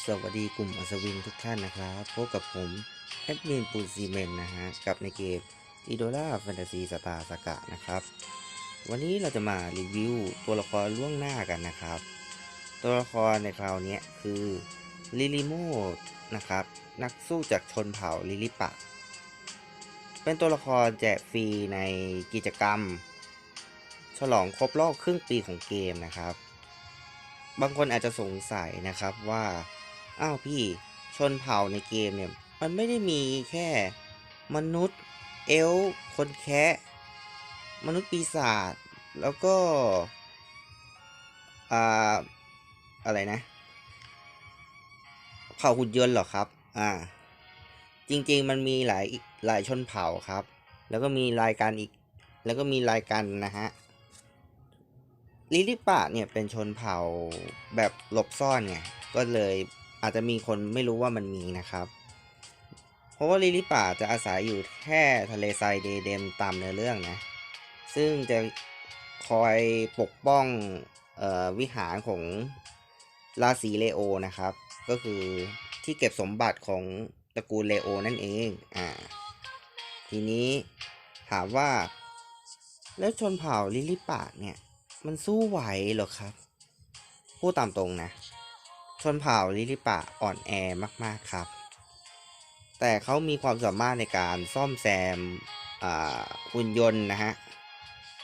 สวัสดีกลุ่มอัศวินทุกท่านนะครับ พบกับผมแอดมินปูซีเมนนะฮะ กับในเกมอีโดล่าแฟนตาซีสตาร์สกะนะครับ วันนี้เราจะมารีวิวตัวละครล่วงหน้ากันนะครับ ตัวละครในคราวนี้คือลิลิโมนะครับ นักสู้จากชนเผ่าลิลิปะ เป็นตัวละครแจกฟรีในกิจกรรม ฉลองครบรอบครึ่งปีของเกมนะครับ บางคนอาจจะสงสัยนะครับว่า อ้าวพี่ชนเผ่าในเกมเนี่ย มันไม่ได้มีแค่ มนุษย์ เอลคนแคะมนุษย์ปีศาจแล้วก็อ่าอะไรนะ เผ่าหุ่นยนต์หรอครับ อ่า จริงๆมันมีหลายอีกหลายชนเผ่าครับ แล้วก็มีรายการอีก แล้วก็มีรายการนะฮะลิลิปะเนี่ยเป็นชนเผ่าแบบหลบซ่อนไงก็เลย อาจจะมีคนไม่รู้ว่ามันมีนะครับ เพราะว่าลิลิปะจะอาศัยอยู่แค่ทะเลทรายเดเดมตามเนื้อเรื่องนะ ซึ่งจะคอยปกป้องออวิหารของราศีเลโอนะครับ ก็คือที่เก็บสมบัติของตระกูลเลโอนั่นเอง อ่า ทีนี้ถามว่า แล้วชนเผ่าลิลิปะเนี่ย มันสู้ไหวหรอครับ พูดตามตรงนะ ชนเผ่าลิลิปะอ่อนแอมาก ๆ ครับ แต่เขามีความสามารถในการซ่อมแซมอุ่นยนต์นะฮะ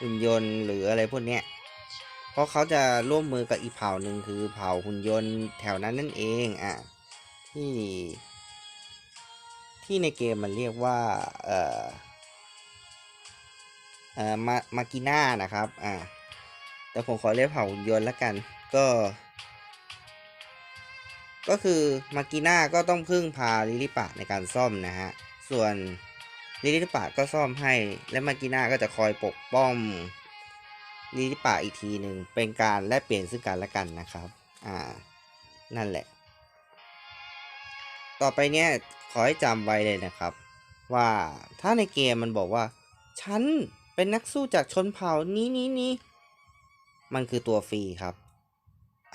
หุ่นยนต์หรืออะไรพวกเนี้ย เพราะเขาจะร่วมมือกับอีกเผ่าหนึ่งคือเผ่าหุ่นยนต์แถวนั้นนั่นเองอะที่ที่ในเกมมันเรียกว่าเอ่อเอ่อมามากิน่านะครับอ่าแต่ผมขอเรียกเผ่าหุ่นยนต์ละกันก็ ก็คือมากิน่าก็ต้องพึ่งพาลิลิปะในการซ่อมนะฮะ ส่วนลิลิปะก็ซ่อมให้ และมากิน่าก็จะคอยปกป้องลิลิปะอีกทีหนึ่งเป็นการแลกเปลี่ยนซึ่งกันและกันนะครับ อ่า นั่นแหละ ต่อไปเนี้ยขอให้จำไว้เลยนะครับ ว่าถ้าในเกมมันบอกว่า ฉันเป็นนักสู้จากชนเผ่านี้นี้นี้มันคือตัวฟรีครับ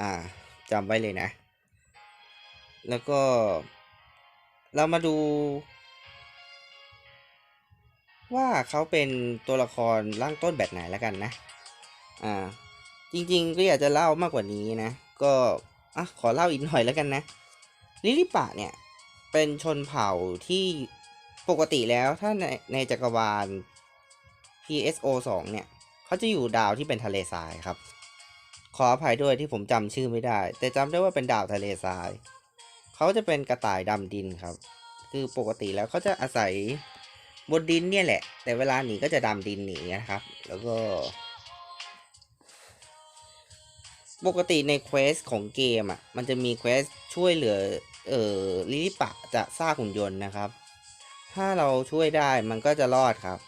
อ่าจำไว้เลยนะ แล้วก็ เรามาดูว่าเขาเป็นตัวละครร่างต้นแบบไหนแล้วกันนะ อ่า จริงๆ ก็อยากจะเล่ามากกว่านี้นะ ก็ อะ ขอเล่าอีกหน่อยแล้วกันนะ ลิลิปะเนี่ย เป็นชนเผ่าที่ปกติแล้วถ้าในในจักรวาล PSO 2 เนี่ย เขาจะอยู่ดาวที่เป็นทะเลทรายครับ ขออภัยด้วยที่ผมจำชื่อไม่ได้ แต่จำได้ว่าเป็นดาวทะเลทราย เขาจะเป็นกระต่ายดำดินครับ คือปกติแล้วเขาจะอาศัยบนดินเนี่ยแหละ แต่เวลาหนีก็จะดำดินหนีนะครับ แล้วก็ ปกติในเควสของเกมอะ มันจะมีเควสช่วยเหลือ เอ่อลิลิปะจะสร้างหุ่นยนต์นะครับ ถ้าเราช่วยได้มันก็จะรอดครับ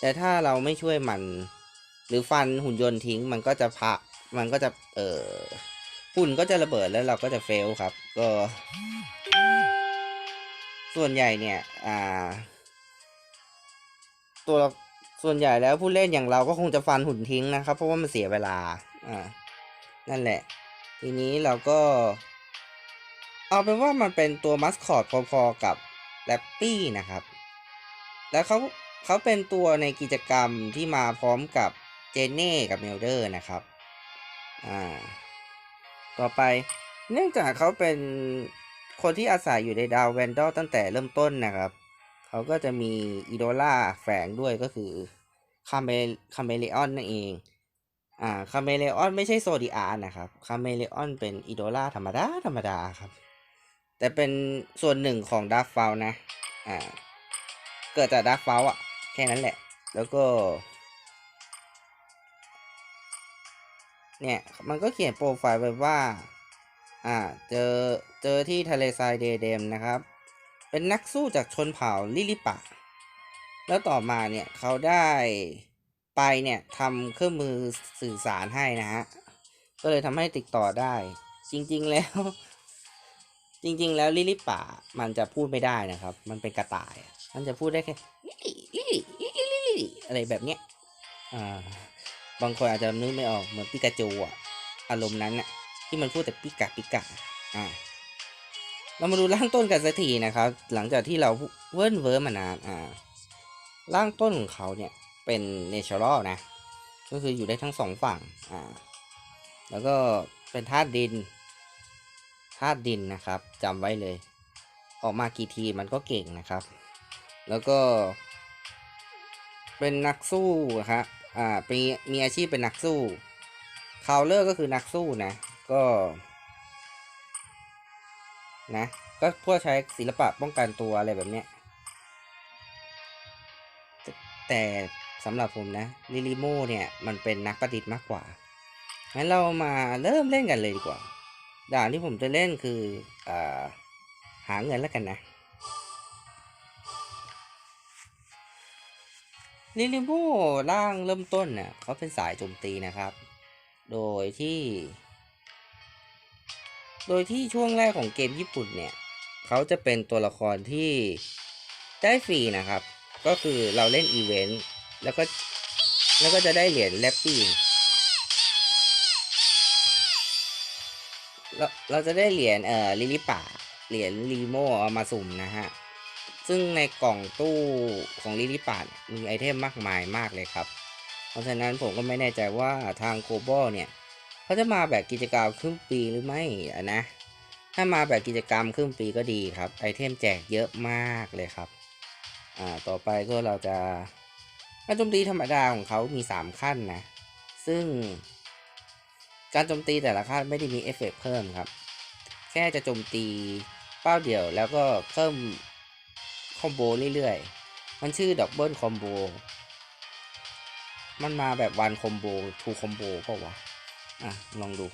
แต่ถ้าเราไม่ช่วยมัน หรือฟันหุ่นยนต์ทิ้งมันก็จะพักมันก็จะ เอ่อ หุ่นก็จะระเบิดแล้วเราก็จะเฟลครับ ก็ ส่วนใหญ่เนี่ย อ่า ตัวส่วนใหญ่แล้วผู้เล่นอย่างเราก็คงจะฟันหุ่นทิ้งนะครับ เพราะว่ามันเสียเวลา อ่า นั่นแหละ ทีนี้เราก็ เอาเป็นว่ามันเป็นตัวมัสคอตพอๆกับแรปปี้นะครับ แล้วเขาเขาเป็นตัวในกิจกรรมที่มาพร้อมกับเจเน่กับเมลเดอร์นะครับ อ่า ต่อไป เนื่องจากเขาเป็นคนที่อาศัยอยู่ในดาวแวนดอลตั้งแต่เริ่มต้นนะครับ เขาก็จะมีอีโดล่าแฝงด้วยก็คือคาเมคาเมเลออนนั่นเอง อ่าคาเมเลออนไม่ใช่โซดิอาร์นะครับ คาเมเลออนเป็นอีโดล่าธรรมดาธรรมดาครับ แต่เป็นส่วนหนึ่งของดาร์ฟเฟลนะ อ่า เกิดจากดาร์ฟเฟลอะแค่นั้นแหละ แล้วก็ เนี่ยมันก็เขียนโปรไฟล์ไว้ว่าอ่าเจอเจอที่ทะเลทรายเดเดมนะครับ เป็นนักสู้จากชนเผ่าลิลิปะ แล้วต่อมาเนี่ยเขาได้ไปเนี่ยทำเครื่องมือสื่อสารให้นะฮะก็เลยทำให้ติดต่อได้ จริงๆแล้ว จริง ๆ แล้วลิลิปะมันจะพูดไม่ได้นะครับ มันเป็นกระต่าย มันจะพูดได้แค่ลิลิลิลิลิลิอะไรแบบเนี้ยอ่า บางคนอาจจะนึกไม่ออกเหมือนปิกาจูอะอารมณ์นั้นน่ะที่มันพูดแต่ปิกาปิกาอ่าเรามาดูร่างต้นกันสักทีนะครับ หลังจากที่เราเวิร์นเวิร์มานานอ่าร่างต้นของเขาเนี่ยเป็นเนเชอรัลนะ ก็คืออยู่ได้ทั้งสองฝั่งอ่าแล้วก็เป็นธาตุดินธาตุดินนะครับจำไว้เลย ออกมากี่ทีมันก็เก่งนะครับ แล้วก็ เป็นนักสู้นะครับ อ่าเป็นมีอาชีพเป็นนักสู้คาวเลอร์ก็คือนักสู้นะ ก็นะก็พวกใช้ศิลปะป้องกันตัวอะไรแบบเนี้ย แต่สำหรับผมนะลิลิโมเนี่ย มันเป็นนักประดิษฐ์มากกว่า งั้นเรามาเริ่มเล่นกันเลยดีกว่า ด่านที่ผมจะเล่นคืออาหาเงินแล้วกันนะ ลิลิโมร่างเริ่มต้นเน่ะเขาเป็นสายโจมตีนะครับ โดยที่ โดยที่ช่วงแรกของเกมญี่ปุ่นเนี่ย เขาจะเป็นตัวละครที่ได้ฟรีนะครับ ก็คือเราเล่นอีเวนต์แล้วก็แล้วก็จะได้เหรียญแลปปี้เราเราจะได้เหรียญเอ่อลิลิป่าเหรียญลีโมเอามาสุ่มนะฮะ ซึ่งในกล่องตู้ของลิลิปาเนี่ยมีไอเทมมากมายมากเลยครับ เพราะฉะนั้นผมก็ไม่แน่ใจว่าทางโกบอลเนี่ยเขาจะมาแบบกิจกรรมครึ่งปีหรือไม่อะนะ ถ้ามาแบบกิจกรรมครึ่งปีก็ดีครับ ไอเทมแจกเยอะมากเลยครับ อ่า ต่อไปก็เราจะการโจมตีธรรมดาของเขามี 3 ขั้นนะ ซึ่ง การโจมตีแต่ละขั้นไม่ได้มีเอฟเฟกเพิ่มครับ แค่จะโจมตีเป้าเดียวแล้วก็เพิ่ม คอมโบเรื่อยๆ มันชื่อดับเบิลคอมโบ มันมาแบบวันคอมโบทูคอมโบเปล่าวะ อะ ลองดู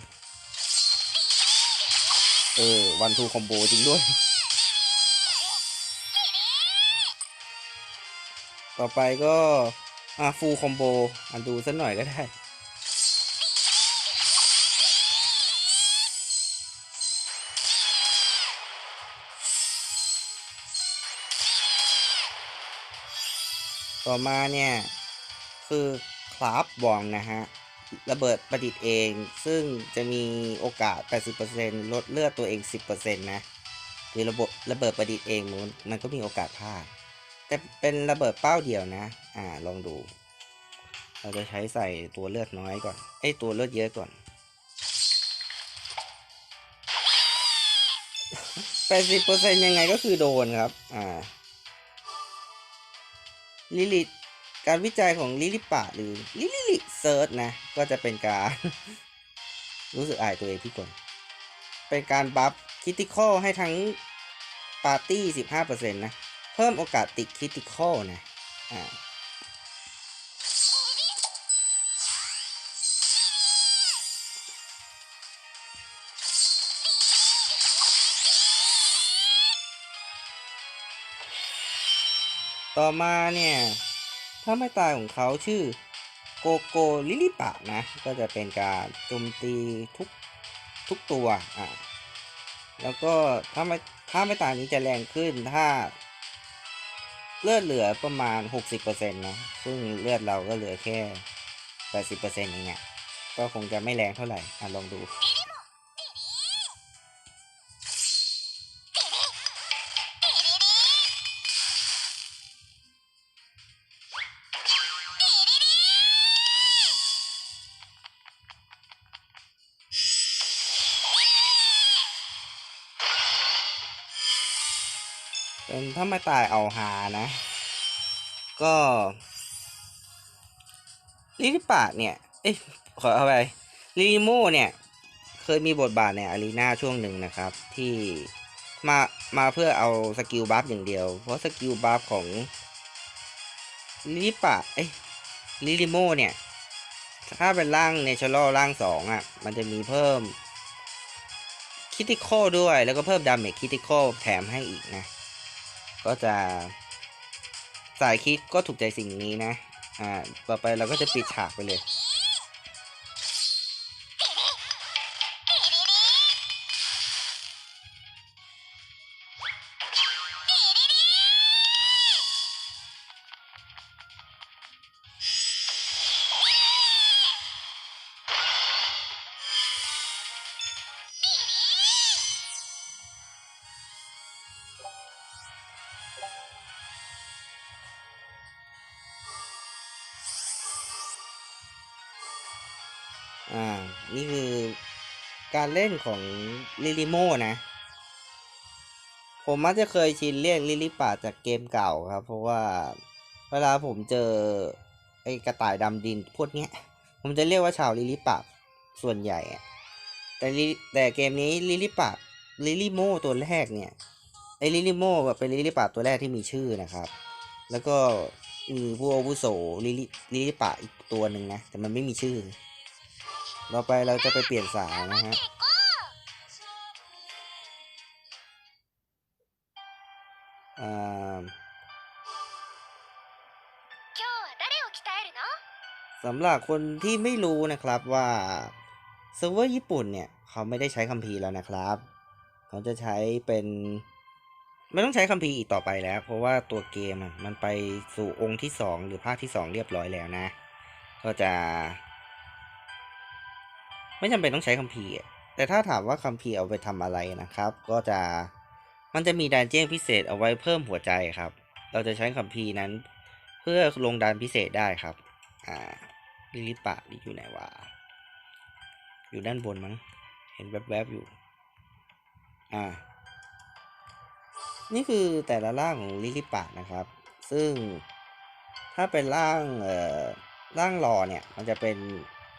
เออ วันทูคอมโบจริงด้วย ต่อไปก็ อะฟูคอมโบอันดูสักหน่อยก็ได้ ต่อมาเนี่ย คือคราฟบองนะฮะ ระเบิดประดิษฐ์เอง ซึ่งจะมีโอกาส 80%ลดเลือดตัวเอง 10%นะคือระบบระเบิดประดิษฐ์เองมันมันก็มีโอกาสพลาด แต่เป็นระเบิดเป้าเดียวนะ อ่า ลองดู เราจะใช้ใส่ตัวเลือดน้อยก่อน ไอ้ตัวเลือดเยอะก่อน80%ยังไงก็คือโดนครับ อ่า ลิลิตการวิจัยของลิลิปะหรือลิลิลิเซิร์ชนะ ก็จะเป็นการ รู้สึกอายตัวเองพี่คนเป็นการบัฟคิติคอลให้ทั้งปาร์ตี้ 15%นะ เพิ่มโอกาสติดคิติคอลนะอ่า ต่อมาเนี่ย ถ้าไม่ตายของเขาชื่อโกโกลิลิปะนะ ก็จะเป็นการโจมตีทุกทุกตัวอะแล้วก็ถ้าไม่ถ้าไม่ตายนี้จะแรงขึ้นถ้า เลือดเหลือประมาณ 60%นะซึ่งเลือดเราก็เหลือแค่ 80%เองเนี่ยก็คงจะไม่แรงเท่าไหร่อะลองดู ถ้าไม่ตายเอาหานะ ก็ลิลิปะเนี่ย เอ้ยขอเอาไปลิลิโมเนี่ย เคยมีบทบาทในอารีนาช่วงหนึ่งนะครับ ที่มามาเพื่อเอาสกิลบัฟอย่างเดียว เพราะสกิลบัฟของลิลิปะเอ้ยลิลิโมเนี่ย ถ้าเป็นร่างเนเชอรัลร่างสองอะ มันจะมีเพิ่มคิติคอลด้วยแล้วก็เพิ่มดาเมจคิติคอลแถมให้อีกนะ ก็จะ สายคิดก็ถูกใจสิ่งนี้นะ อ่า ต่อไปเราก็จะปิดฉากไปเลย เล่นของลิลิโมนะ ผมมักจะเคยชินเรียกลิลิป่าจากเกมเก่าครับ เพราะว่าเวลาผมเจอไอ้กระต่ายดำดินพวกเนี้ย ผมจะเรียกว่าชาวลิลิป่าส่วนใหญ่แต่แต่เกมนี้ลิลิป่าลิลิโมตัวแรกเนี่ยไอ้ลิลิโมแบบเป็นลิลิป่าตัวแรกที่มีชื่อนะครับ แล้วก็มีผู้อาวุโสลิลิลิลิป่าอีกตัวหนึ่งนะแต่มันไม่มีชื่อต่อไปเราจะไปเปลี่ยนสายนะฮะ สำหรับคนที่ไม่รู้นะครับว่าเซิร์ฟเวอร์ญี่ปุ่นเนี่ยเขาไม่ได้ใช้คัมภีร์แล้วนะครับ เขาจะใช้เป็น ไม่ต้องใช้คัมภีร์อีกต่อไปแล้ว เพราะว่าตัวเกมมันไปสู่องค์ที่ 2 หรือภาคที่ 2 เรียบร้อยแล้วนะ ก็จะ ไม่จำเป็นต้องใช้คัมภีร์แต่ถ้าถามว่าคัมภีร์เอาไปทำอะไรนะครับ ก็จะ มันจะมีดันเจี้ยนพิเศษเอาไว้เพิ่มหัวใจครับ เราจะใช้คัมภีร์นั้น เพื่อลงดันพิเศษได้ครับ อ่าลิลิปะนี่อยู่ไหนวะ อยู่ด้านบนมั้ง เห็นแวบๆอยู่ อ่า นี่คือแต่ละร่างของลิลิปะนะครับ ซึ่งถ้าเป็นร่างเอ่อร่างหล่อเนี่ย มันจะเป็น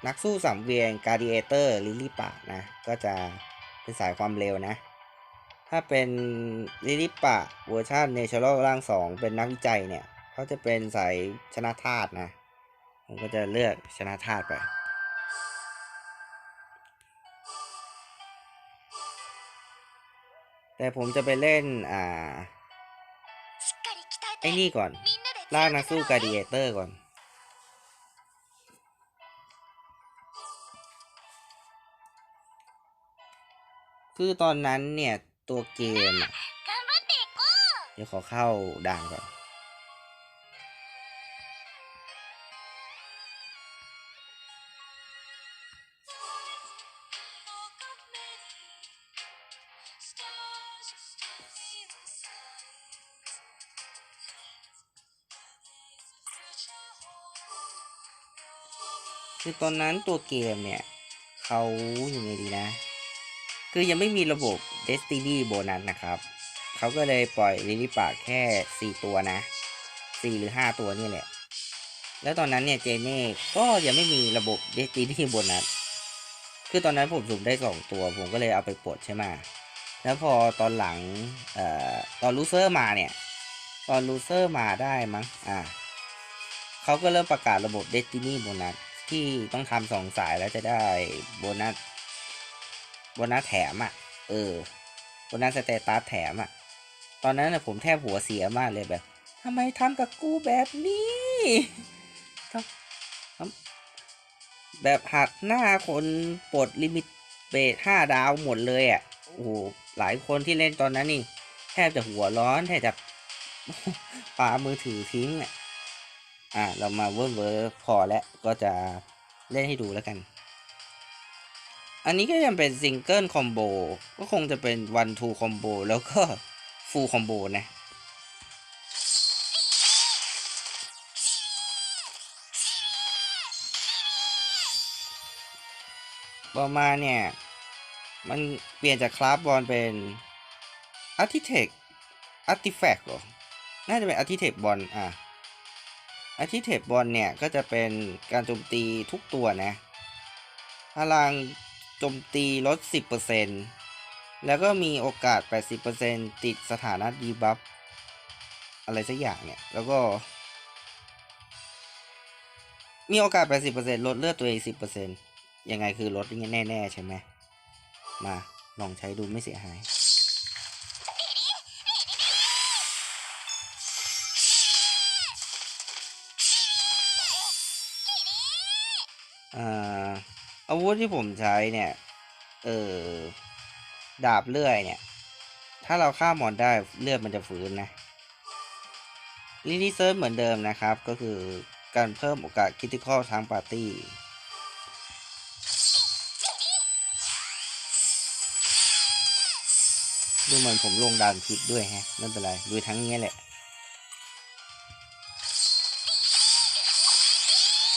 นักสู้สังเวียนการดิเอเตอร์ลิลิปะนะ ก็จะเป็นสายความเร็วนะ ถ้าเป็นลิลิปะเวอร์ชันเนเชอรัลร่างสองเป็นนักวิจัยเนี่ยเขาจะเป็นสายชนะธาตุนะผมก็จะเลือกชนะธาตุไป แต่ผมจะไปเล่น อ่า ไอ้นี่ก่อน ล่างนักสู้การดิเอเตอร์ก่อนคือตอนนั้นเนี่ย ตัวเกมอะเดี๋ยวขอเข้าด่านก่อนคือตอนนั้นตัวเกมเนี่ย เขาอย่างไงดีนะ คือยังไม่มีระบบ Destiny โบนัสนะครับเขาก็เลยปล่อยลิลิปาแค่ 4 ตัวนะ 4 หรือ 5 ตัวนี่แหละ แล้วตอนนั้นเนี่ยเจเน่ก็ยังไม่มีระบบ Destiny โบนัสคือตอนนั้นผมสุ่มได้ 2 ตัว ผมก็เลยเอาไปปลดใช่ไหมแล้วพอตอนหลังเอ่อตอนลูเซอร์มาเนี่ย ตอนลูเซอร์มาได้มั้งอ่าเขาก็เริ่มประกาศระบบ Destiny โบนัสที่ต้องทำสองสายแล้วจะได้โบนัสโบนัสแถมอะ เออโบนัสสเตตัสแถมอะตอนนั้นนะผมแทบหัวเสียมากเลยแบบทำไมทำกับกูแบบนี้ทำแบบหักหน้าคนปลดลิมิตเบสห้าดาวหมดเลยอะโอ้โหหลายคนที่เล่นตอนนั้นนี่ แทบจะหัวร้อนแทบจะปามือถือทิ้งอะอะเรามาเวิร์เวอร์พอแล้วก็จะเล่นให้ดูแล้วกัน อันนี้ก็ยังเป็นซิงเกิลคอมโบก็คงจะเป็นวันทูคอมโบแล้วก็ฟูลคอมโบนะประมาเนี่ย มันเปลี่ยนจากคลาสบอลเป็นอาร์ติเทคอาร์ติแฟกต์หรอ น่าจะเป็นอาร์ติเทคบอลอะอาร์ติเทคบอลเนี่ย ก็จะเป็นการโจมตีทุกตัวนะ พลัง โจมตีลด 10%แล้วก็มีโอกาส 80%ติดสถานะดีบัฟอะไรสักอย่างเนี่ย แล้วก็ มีโอกาส 80%ลดเลือดตัวเอง 10%ยังไงคือลดแน่ๆใช่ไหม มาลองใช้ดูไม่เสียหายอ่า อาวุธที่ผมใช้เนี่ย เออดาบเลื่อยเนี่ย ถ้าเราฆ่ามอนได้เลือดมันจะฟื้นนะลิลิเซิร์ฟเหมือนเดิมนะครับ ก็คือการเพิ่มโอกาสคิติคอลทางปาร์ตี้ดูเหมือนผมลงดานผิดด้วยฮะไม่เป็นไรดูทั้งนี้แหละ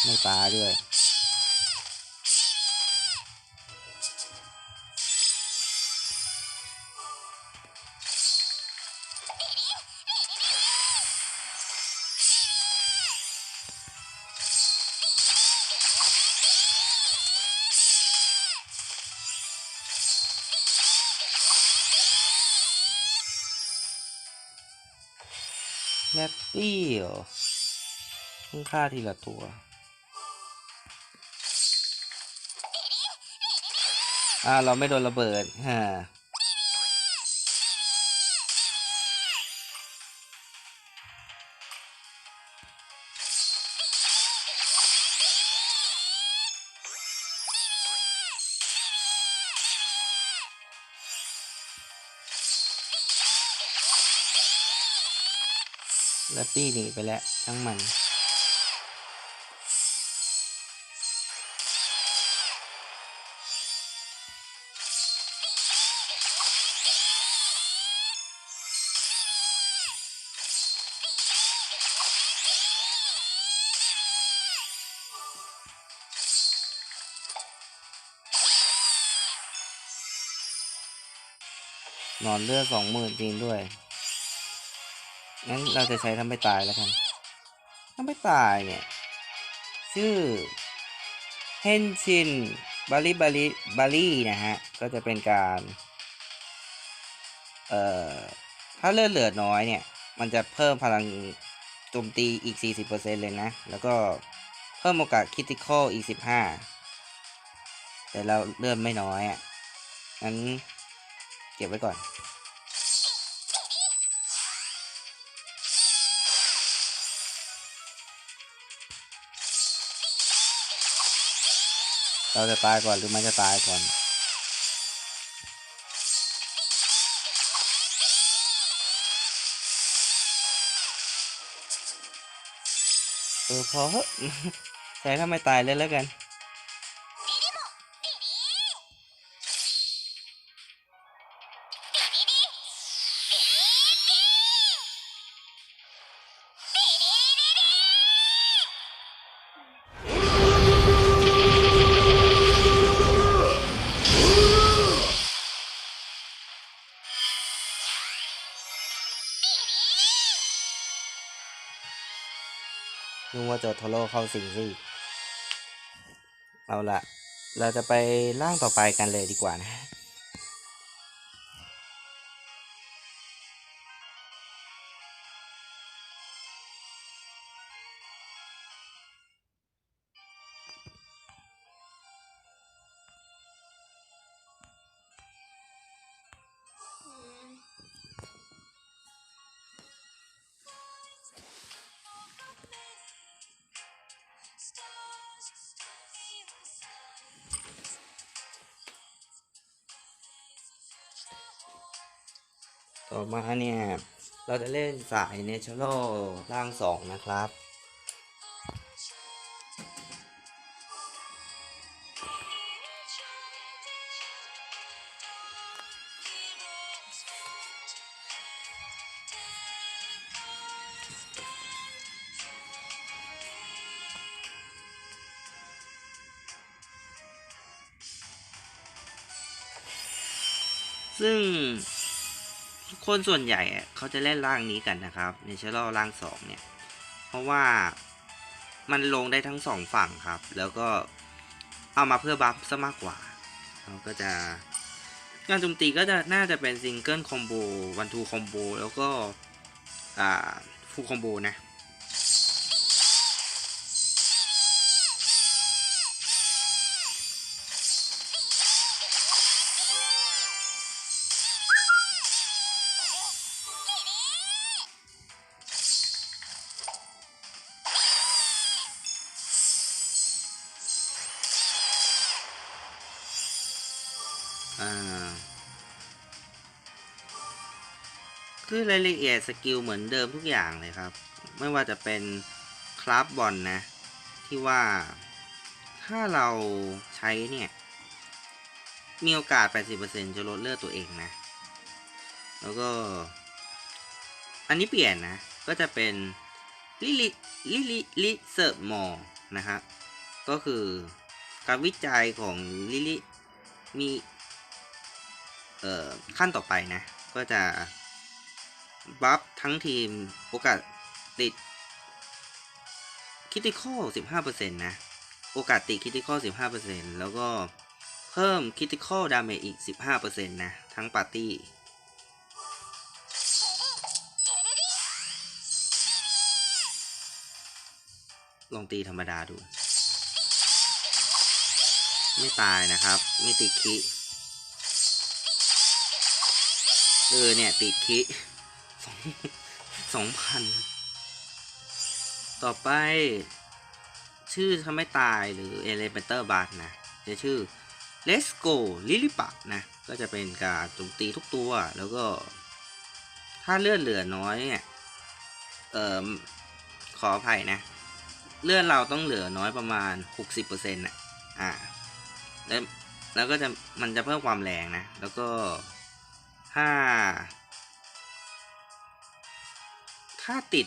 ไม่ปาด้วย ปปี้เหรอเพิ่งฆ่าทีละตัวอ่าเราไม่โดนระเบิดฮะ แลปปี้หนีไปแล้วช่างมัน นอนเลือดสองหมื่นจริงด้วย งั้นเราจะใช้ทำไม่ตายแล้วกันทำไม่ตายเนี่ยชื่อเฮนชินบาริบาริบารีนะฮะ ก็จะเป็นการ เอ่อ ถ้าเลือดเหลือน้อยเนี่ย มันจะเพิ่มพลังโจมตีอีก 40%เลยนะ แล้วก็เพิ่มโอกาสคิติคอลอีก 15 แต่เราเลือดไม่น้อยอะงั้นเก็บไว้ก่อน เราจะตายก่อนหรือมันจะตายก่อน เออพอเหอะใช้ถ้าไม่ตายเลยแล้วกัน โจโทโร่เข้าสิงสิเอาละเราจะไปร่างต่อไปกันเลยดีกว่านะ ต่อมาเนี่ย เราจะเล่นสายเนเชอรัลร่างสองนะครับ ซึ่ง คนส่วนใหญ่เขาจะเล่นร่างนี้กันนะครับในเชลล์ร่างสองเนี่ย เพราะว่ามันลงได้ทั้งสองฝั่งครับ แล้วก็เอามาเพื่อบัฟซะมากกว่าเราก็จะการโจมตีก็จะน่าจะเป็นซิงเกิลคอมโบวันทูคอมโบแล้วก็ฟูคอมโบนะ อ่า คือรายละเอียดสกิลเหมือนเดิมทุกอย่างเลยครับ ไม่ว่าจะเป็นคราฟบอลนะ ที่ว่าถ้าเราใช้เนี่ย มีโอกาส 80%จะลดเลือดตัวเองนะ แล้วก็ อันนี้เปลี่ยนนะ ก็จะเป็นลิลิลิลิลิเซิร์ฟมอนะฮะก็คือการวิจัยของลิลิมี ขั้นต่อไปนะ ก็จะบัฟทั้งทีมโอกาสติดคิติคอล15%นะ โอกาสติดคิติคอล15%แล้วก็เพิ่มคิติคอลดาเมจอีก15%นะ ทั้งปาร์ตี้ลองตีธรรมดาดู ไม่ตายนะครับ ไม่ติดคิ เออเนี่ย ติดคิสองสองพัน ต่อไป ชื่อทำไม่ตายหรือ Elemental b a r นะ จะชื่อ Let's Go ลิลิปะนะ ก็จะเป็นการโจมตีทุกตัวแล้วก็ ถ้าเลือดเหลือน้อยเนี่ยเอ่อขออภัยนะ เลือดเราต้องเหลือน้อยประมาณ 60%น่ะอ่าแล้วแล้วก็จะมันจะเพิ่มความแรงนะ แล้วก็ ถ้า ถ้าติด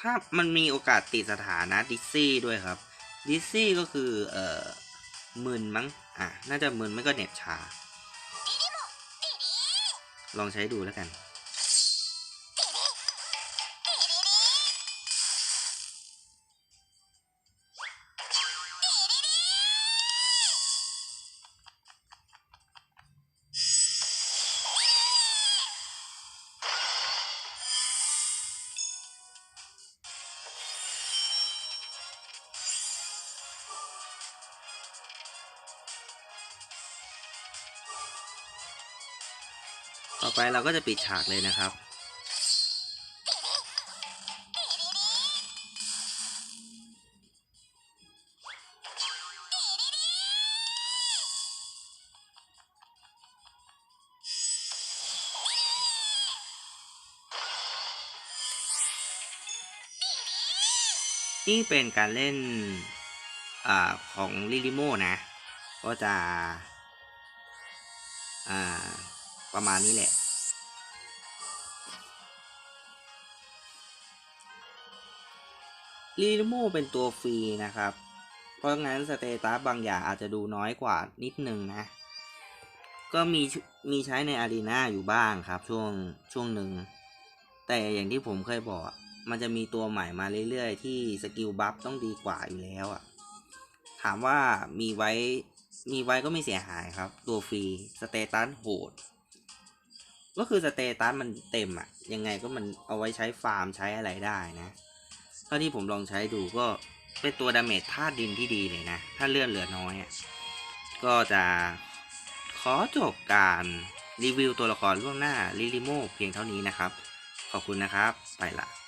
ถ้ามันมีโอกาสติดสถานะดิซซี่ด้วยครับดิซซี่ก็คือ เอ่อมึนมั้ง อะ น่าจะมึนไม่ก็เหน็บชา ลองใช้ดูแล้วกัน ต่อไปเราก็จะปิดฉากเลยนะครับ นี่เป็นการเล่นอของลิลิโมนะ ก็จะ ประมาณนี้แหละลิลิโมเป็นตัวฟรีนะครับ เพราะงั้นสเตตัสบางอย่างอาจจะดูน้อยกว่านิดนึงนะ ก็มีมีใช้ในอารีนาอยู่บ้างครับช่วงช่วงหนึ่ง แต่อย่างที่ผมเคยบอก มันจะมีตัวใหม่มาเรื่อยๆ ที่สกิลบัฟต้องดีกว่าอยู่แล้วอะถามว่ามีไว้มีไว้ก็ไม่เสียหายครับ ตัวฟรี สเตตัสโหด ก็คือสเตตัสมันเต็มอะยังไงก็มันเอาไว้ใช้ฟาร์มใช้อะไรได้นะเท่าที่ผมลองใช้ดูก็เป็นตัวดาเมจธาตุดินที่ดีเลยนะ ถ้าเลื่อนเหลือน้อยอะก็จะขอจบการรีวิวตัวละครล่วงหน้าลิลิโมเพียงเท่านี้นะครับ ขอบคุณนะครับ ไปละ